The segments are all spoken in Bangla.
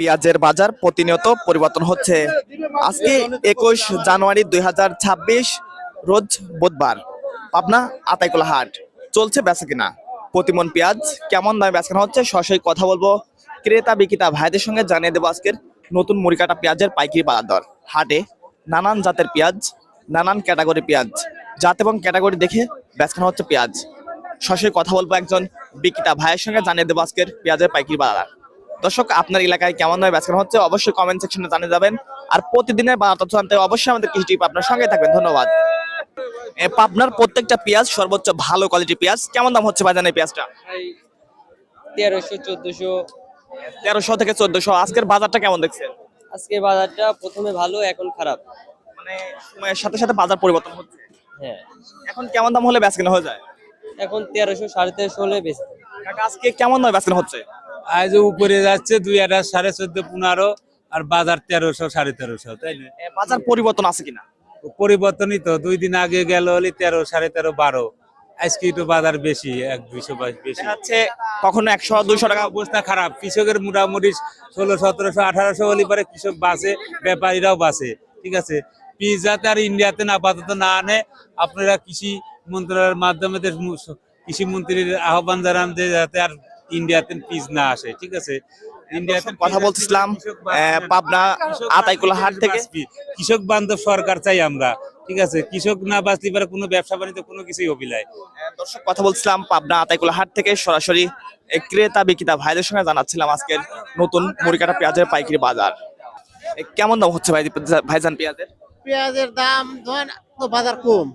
পেঁয়াজের বাজার প্রতিনিয়ত পরিবর্তন হচ্ছে। আজকে একুশ জানুয়ারি দুই হাজার ছাব্বিশ, রোজ বুধবার। পাবনা আতাইকুলা হাট, চলছে বেচা কিনা? প্রতিমন পেঁয়াজ কেমন দামে বেচা কেনা হচ্ছে? সরাসরি কথা বলব। ক্রেতা, বিক্রেতা ভাইদের সঙ্গে জানিয়ে দেবো আজকের নতুন মুড়িকাটা পেঁয়াজের পাইকারি বাজার দর হাটে নানান জাতের পেঁয়াজ, নানান ক্যাটাগরি পেঁয়াজ, জাত এবং ক্যাটাগরি দেখে বেচা কেনা হচ্ছে পেঁয়াজ। সরাসরি কথা বলব একজন বিক্রেতা ভাইয়ের সঙ্গে জানিয়ে দেবো আজকের পেঁয়াজের পাইকারি বাজার। দর্শক আপনার এলাকায় কেমন দামে বেচা হচ্ছে অবশ্যই কমেন্ট সেকশনে জানিয়ে যাবেন। আর প্রতিদিনের বাজার তথ্য জানতে অবশ্যই আমাদের কৃষি টিপ আপনার সঙ্গে থাকবেন। ধন্যবাদ। পাবনার প্রত্যেকটা পেঁয়াজ সর্বোচ্চ ভালো কোয়ালিটি পেঁয়াজ কেমন দাম হচ্ছে বাজারে পেঁয়াজটা? তেরোশো চোদ্দশো। তেরোশো থেকে চোদ্দশো। আজকের বাজারটা কেমন দেখছেন? আজকে বাজারটা প্রথমে ভালো এখন খারাপ। মানে সময়ের সাথে সাথে বাজার পরিবর্তন হচ্ছে। হ্যাঁ। এখন কেমন দাম হলে বেচা কেনা হয়ে যায়? এখন তেরোশো সাড়ে তেরোশো হলে কাকা, আজকে কেমন দামে বেচা কেনা হচ্ছে? আজ উপরে যাচ্ছে দুই হাজার সাড়ে চোদ্দ পনেরো আর বাজার তেরোশো সাড়ে তেরোশো তাই না? বাজার পরিবর্তন আছে কিনা? পরিবর্তনই তো দুই দিন আগে গেল হলে তেরো সাড়ে তেরো বারো। আজকে একটু বাজার বেশি এক দুইশো বেশি। যাচ্ছে কখনো একশো দুইশো টাকা অবস্থা খারাপ। কৃষকের মোটামুটি ষোলো সতেরোশো আঠারোশো হলে পরে কৃষক বাঁচে ব্যাপারীরাও বাঁচে ঠিক আছে? পিজাতে আর ইন্ডিয়াতে না আপাতত না আনে। আপনারা কৃষি মন্ত্রণালয়ের মাধ্যমে যে মু- কৃষি মন্ত্রীর আহ্বান জানান যে যাতে আর ইন্ডিয়াতে পিস না আসে ঠিক আছে? ইন্ডিয়াতে কথা বলছিলাম। পাবনা আতাইকুলা হাট থেকে। কৃষক বান্ধব সরকার চাই আমরা ঠিক আছে? কৃষক না বাঁচতে পারে কোনো ব্যবসা বাণিজ্য কোনো কিছুই অভিলায় দর্শক কথা বলছিলাম পাবনা আতাইকুলা হাট থেকে সরাসরি ক্রেতা বিক্রেতা ভাইদের সঙ্গে জানাচ্ছিলাম আজকের নতুন মুড়িকাটা পেঁয়াজের পাইকারি বাজার। কেমন দাম হচ্ছে ভাই ভাইজান পেঁয়াজের? পেঁয়াজের দাম ধরেন বাজার কম।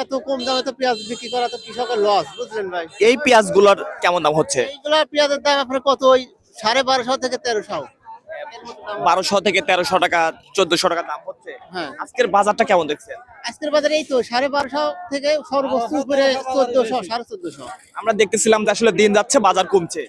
এত কম দামে তো পেঁয়াজ বিক্রি করা তো কৃষকের লস বুঝলেন ভাই? এই পেঁয়াজগুলোর কেমন দাম হচ্ছে? এইগুলা পেঁয়াজের দাম আপনার কত ওই সাড়ে বারোশো থেকে তেরোশো? বারোশো থেকে তেরোশো টাকা চোদ্দশো টাকা দাম হচ্ছে। হ্যাঁ। আজকের বাজারটা কেমন দেখছেন? আজকের বাজারে এই তো সাড়ে বারোশো থেকে সর্বোচ্চ উপরে চোদ্দশো সাড়ে চোদ্দশো। আমরা দেখতেছিলাম যে আসলে দিন যাচ্ছে বাজার কমছে।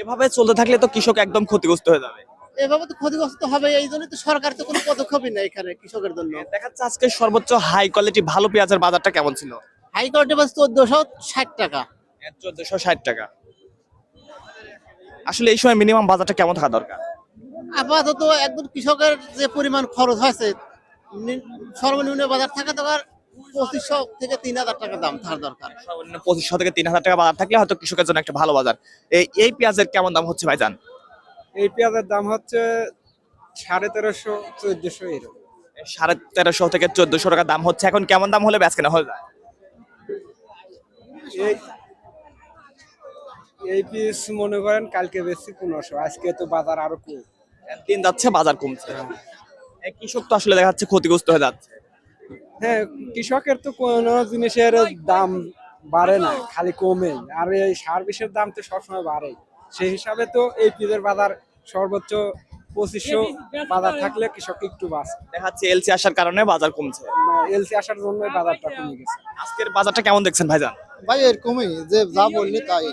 এভাবে চলতে থাকলে তো কৃষক একদম ক্ষতিগ্রস্ত হয়ে যাবে। এভাবে তো ক্ষতিগ্রস্ত হবে এই জন্য তো সরকার তো কোনো পদক্ষেপই নেই এখানে কৃষকের জন্য। দেখা যাচ্ছে আজকে সর্বোচ্চ হাই কোয়ালিটি ভালো পেঁয়াজের বাজারটা কেমন ছিল? হাই কোয়ালিটি বাস চোদ্দশো ষাট টাকা। চোদ্দশো ষাট টাকা। আসলে এই সময় মিনিমাম বাজারটা কেমন থাকা দরকার? আপাতত একজন কৃষকের যে পরিমাণ খরচ হয়েছে সর্বনিম্ন বাজার থাকা দরকার পঁচিশশো থেকে তিন হাজার টাকা দাম থাকা দরকার। সর্বনিম্ন পঁচিশশো থেকে তিন হাজার টাকা বাজার থাকলে হয়তো কৃষকের জন্য একটা ভালো বাজার। এই এই পেঁয়াজের কেমন দাম হচ্ছে ভাইজান? এই পেঁয়াজের দাম হচ্ছে সাড়ে তেরোশো চোদ্দশো এরকম। সাড়ে তেরোশো থেকে চোদ্দশো টাকা দাম হচ্ছে। এখন কেমন দাম হলে বেচ কেনা হয়ে যায়? এই এই পিস মনে করেন কালকে বেশি পনেরোশো আজকে তো বাজার আরও কম। দিন যাচ্ছে বাজার কমছে। কৃষক তো আসলে দেখা যাচ্ছে ক্ষতিগ্রস্ত হয়ে যাচ্ছে। হ্যাঁ কৃষকের তো কোনো জিনিসের দাম বাড়ে না খালি কমে। আর এই সার বিষের দাম তো সবসময় বাড়ে সেই হিসাবে তো এই পিসের বাজার সর্বোচ্চ পঁচিশশো বাজার থাকলে কৃষক একটু বাঁচে। দেখা যাচ্ছে এলসি আসার কারণে বাজার কমছে। এলসি আসার জন্য বাজারটা কমে গেছে। আজকের বাজারটা কেমন দেখছেন ভাইজান? ভাই এরকমই যে যা বললি তাই।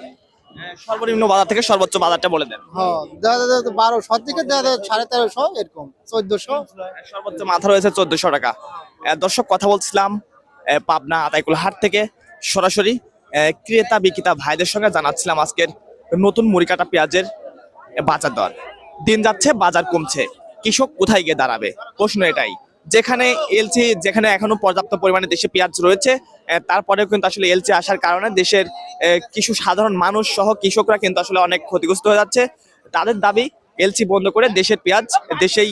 সর্বনিম্ন বাজার থেকে সর্বোচ্চ বাজারটা বলে দেন। হ্যাঁ বারোশো থেকে সাড়ে তেরোশো এরকম চোদ্দশো। সর্বোচ্চ মাথা রয়েছে চোদ্দশো টাকা। দর্শক কথা বলছিলাম পাবনা আতাইকুল হাট থেকে সরাসরি আহ, ক্রেতা বিক্রেতা ভাইদের সঙ্গে জানাচ্ছিলাম আজকের নতুন মুড়ি কাটা পেঁয়াজের বাজার দর। দিন যাচ্ছে, বাজার কমছে। কৃষক কোথায় গিয়ে দাঁড়াবে? প্রশ্ন এটাই। যেখানে এলসি যেখানে এখনও পর্যাপ্ত পরিমাণে দেশে পেঁয়াজ রয়েছে তারপরেও কিন্তু আসলে এলসি আসার কারণে দেশের কিছু সাধারণ মানুষ সহ কৃষকরা কিন্তু আসলে অনেক ক্ষতিগ্রস্ত হয়ে যাচ্ছে। তাদের দাবি এলসি বন্ধ করে দেশের পেঁয়াজ, দেশেই